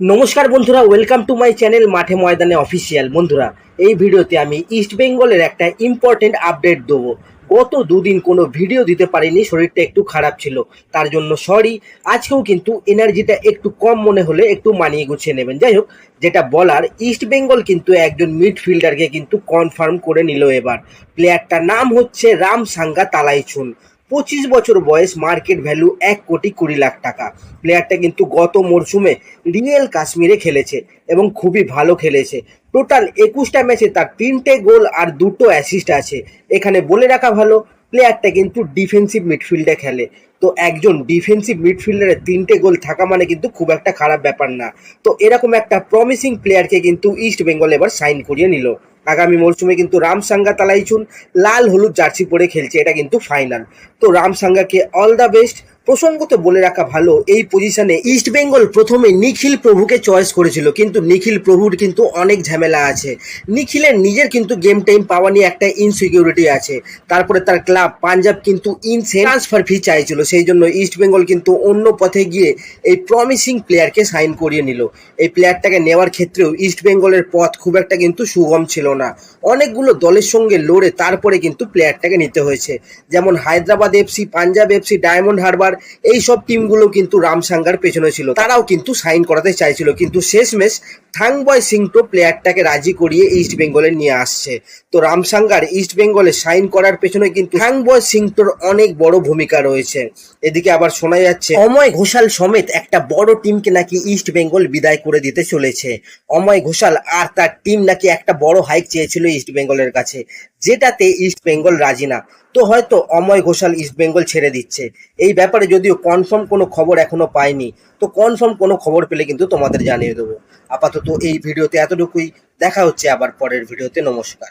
নমস্কার বন্ধুরা welcome to my channel মাঠে ময়দানে অফিসিয়াল বন্ধুরা, এই ভিডিওতে আমি ইস্ট বেঙ্গলের একটা ইম্পর্টেন্ট আপডেট দেবো। গত দুদিন কোনো ভিডিও দিতে পারিনি, শরীরটা একটু খারাপ ছিল, তার জন্য সরি আজকেও কিন্তু এনার্জিটা একটু কম মনে হলে একটু মানিয়ে গুছিয়ে নেবেন। যাই হোক, যেটা বলার ইস্ট বেঙ্গল কিন্তু একজন মিডফিল্ডারকে কিন্তু কনফার্ম করে নিল এবার। প্লেয়ারটার নাম হচ্ছে রাম সাঙ্গা তালাইচুন। পঁচিশ বছর বয়স মার্কেট ভ্যালু এক কোটি কুড়ি লাখ টাকা। প্লেয়ারটা কিন্তু গত মরশুমে রিয়েল কাশ্মীরে খেলেছে এবং খুবই ভালো খেলেছে। টোটাল একুশটা ম্যাচে তার তিনটে গোল আর দুটো অ্যাসিস্ট আছে। এখানে বলে রাখা ভালো, প্লেয়ারটা কিন্তু ডিফেন্সিভ মিডফিল্ডে খেলে। তো একজন ডিফেন্সিভ মিডফিল্ডারের তিনটে গোল থাকা মানে কিন্তু খুব একটা খারাপ ব্যাপার না। তো এরকম একটা প্রমিসিং প্লেয়ারকে কিন্তু ইস্ট বেঙ্গল এবার সাইন করিয়ে নিল। আগামী মরশুমে কিন্তু রাম সাঙ্গা তালাইচুন, লাল হলুদ জার্সি পরে খেলছে, এটা কিন্তু ফাইনাল তো রাম সাঙ্গাকে অল দ্য বেস্ট প্রসঙ্গত বলে রাখা ভালো, এই পজিশনে ইস্ট বেঙ্গল প্রথমে নিখিল প্রভুকে চয়েস করেছিল। কিন্তু নিখিল প্রভুর কিন্তু অনেক ঝামেলা আছে। নিখিলের নিজের কিন্তু গেম টাইম পাওয়া নিয়ে একটা ইনসিকিউরিটি আছে। তারপরে তার ক্লাব পাঞ্জাব কিন্তু ইনসে ট্রান্সফার ফি চাইছিল। সেই জন্য ইস্ট বেঙ্গল কিন্তু অন্য পথে গিয়ে এই প্রমিসিং প্লেয়ারকে সাইন করিয়ে নিল। এই প্লেয়ারটাকে নেওয়ার ক্ষেত্রেও ইস্ট বেঙ্গলের পথ খুব একটা কিন্তু সুগম ছিল না। অনেকগুলো দলের সঙ্গে লড়ে তারপরে কিন্তু প্লেয়ারটাকে নিতে হয়েছে। যেমন হায়দ্রাবাদ এফসি পাঞ্জাব এফসি ডায়মন্ড হারবার এই সব টিমগুলো কিন্তু রামসাঙ্গার পেছনে ছিল। তারাও কিন্তু সাইন করাতে চাইছিল, কিন্তু শেষমেশ থাংবয় সিং সিংটো প্লেয়ারটাকে রাজি করিয়ে ইস্ট বেঙ্গলে নিয়ে আসছে। তো রামসাঙ্গার ইস্ট বেঙ্গলে সাইন করার পেছনে কিন্তু থাংবয় সিংটোর অনেক বড় ভূমিকা রয়েছে। এদিকে আবার শোনা যাচ্ছে, অময় ঘোষাল সমেত একটা বড় টিমকে নাকি ইস্ট বেঙ্গল বিদায় করে দিতে চলেছে। অময় ঘোষাল আর তার টিম নাকি একটা বড় হাইক চেয়েছিল ইস্ট বেঙ্গলের কাছে। যেটাতে ইস্ট বেঙ্গল রাজি না। তো হয়তো অময় ঘোষাল ইস্ট বেঙ্গল ছেড়ে দিচ্ছে। এই ব্যাপারে যদিও কনফার্ম কোনো খবর এখনও পাইনি, তো কনফার্ম কোনো খবর পেলে কিন্তু তোমাদের জানিয়ে দেবো। আপাতত এই ভিডিওতে এতটুকুই। দেখা হচ্ছে আবার পরের ভিডিওতে। নমস্কার।